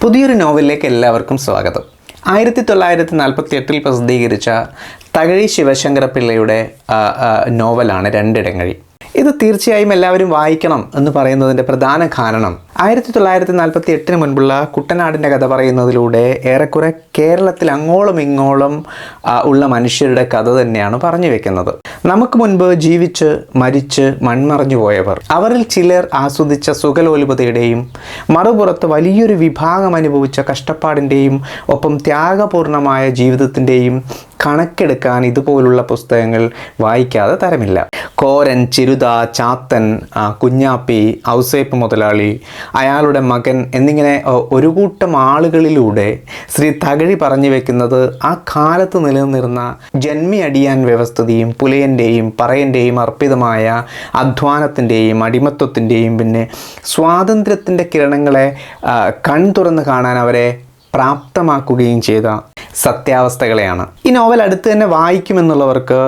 പുതിയൊരു നോവലിലേക്ക് എല്ലാവർക്കും സ്വാഗതം. ആയിരത്തി തൊള്ളായിരത്തി നാൽപ്പത്തി എട്ടിൽ പ്രസിദ്ധീകരിച്ച തകഴി ശിവശങ്കര പിള്ളയുടെ നോവലാണ് രണ്ടിടങ്ങഴി. ഇത് തീർച്ചയായും എല്ലാവരും വായിക്കണം എന്ന് പറയുന്നതിന്റെ പ്രധാന കാരണം. ആയിരത്തി തൊള്ളായിരത്തി നാൽപ്പത്തി എട്ടിന് മുൻപുള്ള കുട്ടനാടിന്റെ കഥ പറയുന്നതിലൂടെ ഏറെക്കുറെ കേരളത്തിൽ അങ്ങോളം ഇങ്ങോളം ഉള്ള മനുഷ്യരുടെ കഥ തന്നെയാണ് പറഞ്ഞു വെക്കുന്നത്. നമുക്ക് മുൻപ് ജീവിച്ച് മരിച്ച് മൺമറഞ്ഞു പോയവർ. അവരിൽ ചിലർ ആസ്വദിച്ച സുഖലോലുപതയുടെയും മറുപുറത്ത് വലിയൊരു വിഭാഗം അനുഭവിച്ച കഷ്ടപ്പാടിന്റെയും ഒപ്പം ത്യാഗപൂർണമായ ജീവിതത്തിന്റെയും കണക്കെടുക്കാൻ ഇതുപോലുള്ള പുസ്തകങ്ങൾ വായിക്കാതെ തരമില്ല. കോരൻ ചിരുത ചാത്തൻ കുഞ്ഞാപ്പി ഔസേപ്പ് മുതലാളി അയാളുടെ മകൻ എന്നിങ്ങനെ ഒരു കൂട്ടം ആളുകളിലൂടെ ശ്രീ തകഴി പറഞ്ഞു വെക്കുന്നത് ആ കാലത്ത് നിലനിന്നിരുന്ന ജന്മി അടിയാൻ വ്യവസ്ഥിതിയും പുലയന്റെയും പറയന്റെയും അർപ്പിതമായ അധ്വാനത്തിന്റെയും അടിമത്വത്തിന്റെയും പിന്നെ സ്വാതന്ത്ര്യത്തിന്റെ കിരണങ്ങളെ കൺ തുറന്ന് കാണാൻ അവരെ പ്രാപ്തമാക്കുകയും ചെയ്ത സത്യാവസ്ഥകളെയാണ്. ഈ നോവൽ അടുത്ത് തന്നെ വായിക്കുമെന്നുള്ളവർക്ക്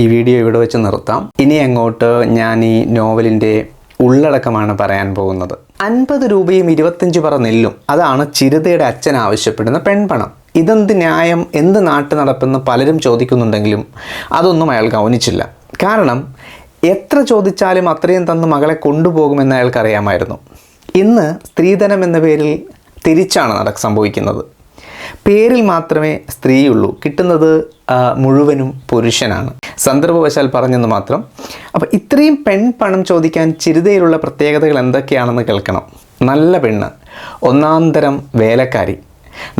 ഈ വീഡിയോ ഇവിടെ വെച്ച് നിർത്താം. ഇനി അങ്ങോട്ട് ഞാൻ ഈ നോവലിന്റെ ഉള്ളടക്കമാണ് പറയാൻ പോകുന്നത്. അൻപത് രൂപയും ഇരുപത്തഞ്ച് പറ നെല്ലും. അതാണ് ചിരുതയുടെ അച്ഛൻ ആവശ്യപ്പെടുന്ന പെൺപണം. ഇതെന്ത് ന്യായം എന്ത് നാട്ടു നടപ്പെന്ന് പലരും ചോദിക്കുന്നുണ്ടെങ്കിലും അതൊന്നും അയാൾ ഗൗനിച്ചില്ല. കാരണം എത്ര ചോദിച്ചാലും അത്രയും തന്ന് മകളെ കൊണ്ടുപോകുമെന്ന് അയാൾക്കറിയാമായിരുന്നു. ഇന്ന് സ്ത്രീധനം എന്ന പേരിൽ തിരിച്ചാണ് നടക്ക് സംഭവിക്കുന്നത്. പേരിൽ മാത്രമേ സ്ത്രീയുള്ളൂ. കിട്ടുന്നത് മുഴുവനും പുരുഷനാണ്. സന്ദർഭവശാൽ പറഞ്ഞെന്ന് മാത്രം. അപ്പോൾ ഇത്രയും പെൺ പണം ചോദിക്കാൻ ചിരുതയിലുള്ള പ്രത്യേകതകൾ എന്തൊക്കെയാണെന്ന് കേൾക്കണം. നല്ല പെണ്ണ് ഒന്നാന്തരം വേലക്കാരി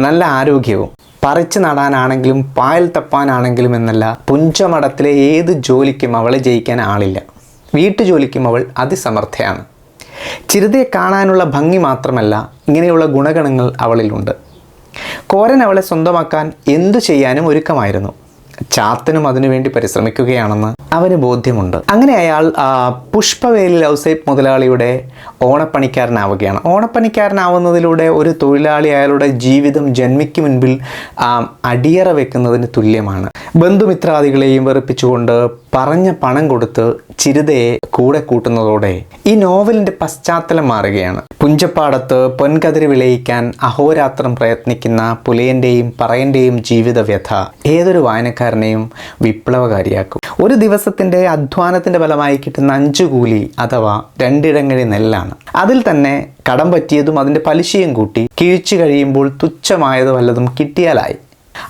നല്ല ആരോഗ്യവും പറിച്ചു നടാനാണെങ്കിലും പായൽ തപ്പാനാണെങ്കിലും എന്നല്ല പുഞ്ചമടത്തിലെ ഏത് ജോലിക്കും അവളെ ജയിക്കാൻ ആളില്ല. വീട്ടുജോലിക്കും അവൾ അതിസമർത്ഥയാണ്. ചിരുതയെ കാണാനുള്ള ഭംഗി മാത്രമല്ല ഇങ്ങനെയുള്ള ഗുണഗണങ്ങൾ അവളിലുണ്ട്. കോരൻ അവളെ സ്വന്തമാക്കാൻ എന്തു ചെയ്യാനും ഒരുക്കമായിരുന്നു. ചാത്തനും അതിനുവേണ്ടി പരിശ്രമിക്കുകയാണെന്ന് അവന് ബോധ്യമുണ്ട്. അങ്ങനെ അയാൾ പുഷ്പവേലി ഔസേപ്പ് മുതലാളിയുടെ ഓണപ്പണിക്കാരനാവുകയാണ്. ഓണപ്പണിക്കാരനാവുന്നതിലൂടെ ഒരു തൊഴിലാളി അയാളുടെ ജീവിതം ജന്മിക്ക് മുൻപിൽ അടിയറ വെക്കുന്നതിന് തുല്യമാണ്. ബന്ധുമിത്രാദികളെയും വെറുപ്പിച്ചുകൊണ്ട് പറഞ്ഞ പണം കൊടുത്ത് ചിരുതയെ കൂടെ കൂട്ടുന്നതോടെ ഈ നോവലിന്റെ പശ്ചാത്തലം മാറുകയാണ്. പുഞ്ചപ്പാടത്ത് പൊൻകതിരി വിളയിക്കാൻ അഹോരാത്രം പ്രയത്നിക്കുന്ന പുലയന്റെയും പറയന്റെയും ജീവിത വ്യഥ ഏതൊരു വായനക്കാരനെയും വിപ്ലവകാരിയാക്കും. ഒരു ദിവസത്തിന്റെ അധ്വാനത്തിന്റെ ഫലമായി കിട്ടുന്ന അഞ്ചു കൂലി അഥവാ രണ്ടിടങ്ങഴി നെല്ലാണ്. അതിൽ തന്നെ കടം പറ്റിയതും അതിന്റെ പലിശയും കൂട്ടി കിഴിച്ചു കഴിയുമ്പോൾ തുച്ഛമായത് വല്ലതും കിട്ടിയാലായി.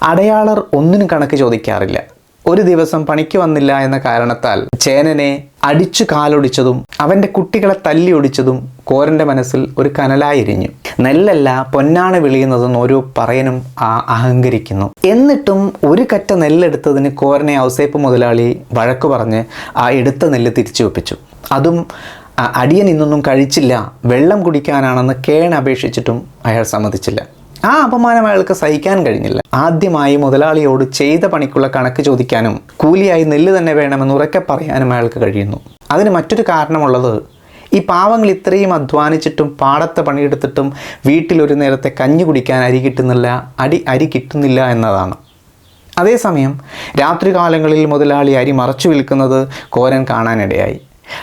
അടയാളർ ഒന്നിനും കണക്ക് ചോദിക്കാറില്ല. ഒരു ദിവസം പണിക്ക് വന്നില്ല എന്ന കാരണത്താൽ ചേനനെ അടിച്ചു കാലൊടിച്ചതും അവന്റെ കുട്ടികളെ തല്ലി ഒടിച്ചതും കോരന്റെ മനസ്സിൽ ഒരു കനലായിരിഞ്ഞു. നെല്ലല്ല പൊന്നാണ് വിളിയുന്നതെന്ന് ഓരോ പറയനും അഹങ്കരിക്കുന്നു. എന്നിട്ടും ഒരു കറ്റ നെല്ലെടുത്തതിന് കോരനെ ഔസേപ്പ് മുതലാളി വഴക്കു പറഞ്ഞ് ആ എടുത്ത നെല്ല് തിരിച്ചു വെപ്പിച്ചു. അതും അടിയൻ ഇന്നൊന്നും കഴിച്ചില്ല. വെള്ളം കുടിക്കാനാണെന്ന് കേൺ അപേക്ഷിച്ചിട്ടും അയാൾ സമ്മതിച്ചില്ല. ആ അപമാനം അയാൾക്ക് സഹിക്കാൻ കഴിഞ്ഞില്ല. ആദ്യമായി മുതലാളിയോട് ചെയ്ത പണിക്കുള്ള കണക്ക് ചോദിക്കാനും കൂലിയായി നെല്ല് തന്നെ വേണമെന്ന് ഉറക്കെ പറയാനും അയാൾക്ക് കഴിയുന്നു. അതിന് മറ്റൊരു കാരണമുള്ളത് ഈ പാവങ്ങൾ ഇത്രയും അധ്വാനിച്ചിട്ടും പാടത്തെ പണിയെടുത്തിട്ടും വീട്ടിൽ ഒരു നേരത്തെ കഞ്ഞി കുടിക്കാൻ അരി കിട്ടുന്നില്ല അടി അരി കിട്ടുന്നില്ല എന്നതാണ്. അതേസമയം രാത്രികാലങ്ങളിൽ മുതലാളി അരി മറച്ചു വിൽക്കുന്നത് കോരൻ കാണാനിടയായി.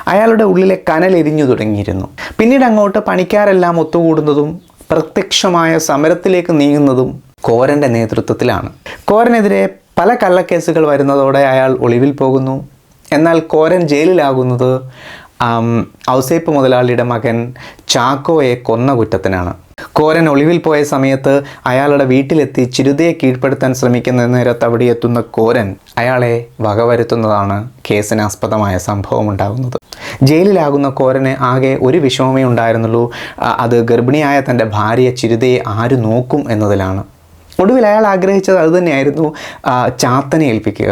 അയാളുടെ ഉള്ളിലെ കനൽ എരിഞ്ഞു തുടങ്ങിയിരുന്നു. പിന്നീട് അങ്ങോട്ട് പണിക്കാരെല്ലാം ഒത്തുകൂടുന്നതും പ്രത്യക്ഷമായ സമരത്തിലേക്ക് നീങ്ങുന്നതും കോരന്റെ നേതൃത്വത്തിലാണ്. കോരനെതിരെ പല കള്ളക്കേസുകൾ വരുന്നതോടെ അയാൾ ഒളിവിൽ പോകുന്നു. എന്നാൽ കോരൻ ജയിലിലാകുന്നത് ഔസേപ്പ് മുതലാളിയുടെ മകൻ ചാക്കോയെ കൊന്ന കുറ്റത്തിനാണ്. കോരൻ ഒളിവിൽ പോയ സമയത്ത് അയാളുടെ വീട്ടിലെത്തി ചിരുതയെ കീഴ്പ്പെടുത്താൻ ശ്രമിക്കുന്ന നേരത്ത് അവിടെ എത്തുന്ന കോരൻ അയാളെ വകവരുത്തുന്നതാണ് കേസിനാസ്പദമായ സംഭവം ഉണ്ടാകുന്നത് ജയിലിലാകുന്ന കോരന് ആകെ ഒരു വിഷമമേ ഉണ്ടായിരുന്നുള്ളൂ. അത് ഗർഭിണിയായ തന്റെ ഭാര്യ ചിരുതയെ ആര് നോക്കും എന്നതിലാണ്. ഒടുവിൽ അയാൾ ആഗ്രഹിച്ചത് അതുതന്നെയായിരുന്നു ചാത്തനെ ഏൽപ്പിക്കുക.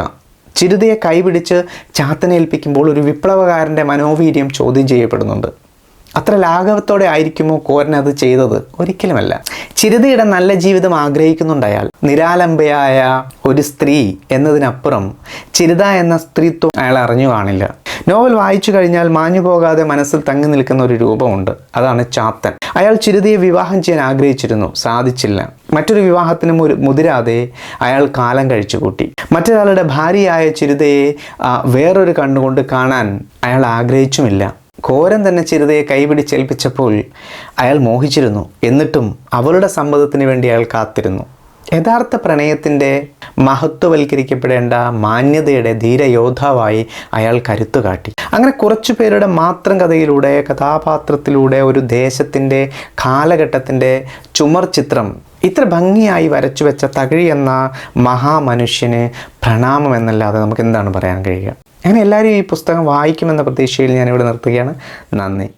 ചിരുതയെ കൈപിടിച്ച് ചാത്തനേൽപ്പിക്കുമ്പോൾ ഒരു വിപ്ലവകാരന്റെ മനോവീര്യം ചോദ്യം ചെയ്യപ്പെടുന്നുണ്ട്. അത്ര ലാഘവത്തോടെ ആയിരിക്കുമോ കോരൻ അത് ചെയ്തത്? ഒരിക്കലുമല്ല. ചിരുതയുടെ നല്ല ജീവിതം ആഗ്രഹിക്കുന്നുണ്ടയാൾ നിരാലംബയായ ഒരു സ്ത്രീ എന്നതിനപ്പുറം ചിരുത എന്ന സ്ത്രീത്വം അയാൾ അറിഞ്ഞു കാണില്ല. നോവൽ വായിച്ചു കഴിഞ്ഞാൽ മാഞ്ഞു പോകാതെ മനസ്സിൽ തങ്ങി നിൽക്കുന്ന ഒരു രൂപമുണ്ട്. അതാണ് ചാത്തൻ. അയാൾ ചിരുതിയെ വിവാഹം ചെയ്യാൻ ആഗ്രഹിച്ചിരുന്നു. സാധിച്ചില്ല. മറ്റൊരു വിവാഹത്തിന് മുതിരാതെ അയാൾ കാലം കഴിച്ചു കൂട്ടി. മറ്റൊരാളുടെ ഭാര്യയായ ചിരുതയെ വേറൊരു കണ്ണുകൊണ്ട് കാണാൻ അയാൾ ആഗ്രഹിച്ചുമില്ല. ഘോരം തന്നെ ചിരതയെ കൈപിടിച്ചേൽപ്പിച്ചപ്പോൾ അയാൾ മോഹിച്ചിരുന്നു. എന്നിട്ടും അവളുടെ സമ്മതത്തിന് വേണ്ടി അയാൾ കാത്തിരുന്നു. യഥാർത്ഥ പ്രണയത്തിന്റെ മഹത്വവൽക്കരിക്കപ്പെടേണ്ട മാന്യതയുടെ ധീരയോദ്ധാവായി അയാൾ കരുത്തു കാട്ടി. അങ്ങനെ കുറച്ചു പേരുടെ മാത്രം കഥയിലൂടെ കഥാപാത്രത്തിലൂടെ ഒരു ദേശത്തിന്റെ കാലഘട്ടത്തിന്റെ ചുമർ ചിത്രം ഇത്ര ഭംഗിയായി വരച്ചു വെച്ച തകഴി എന്ന മഹാമനുഷ്യന് പ്രണാമം എന്നല്ലാതെ നമുക്ക് എന്താണ് പറയാൻ കഴിയുക? അങ്ങനെ എല്ലാവരും ഈ പുസ്തകം വായിക്കുമെന്ന പ്രതീക്ഷയിൽ ഞാനിവിടെ നിർത്തുകയാണ്. നന്ദി.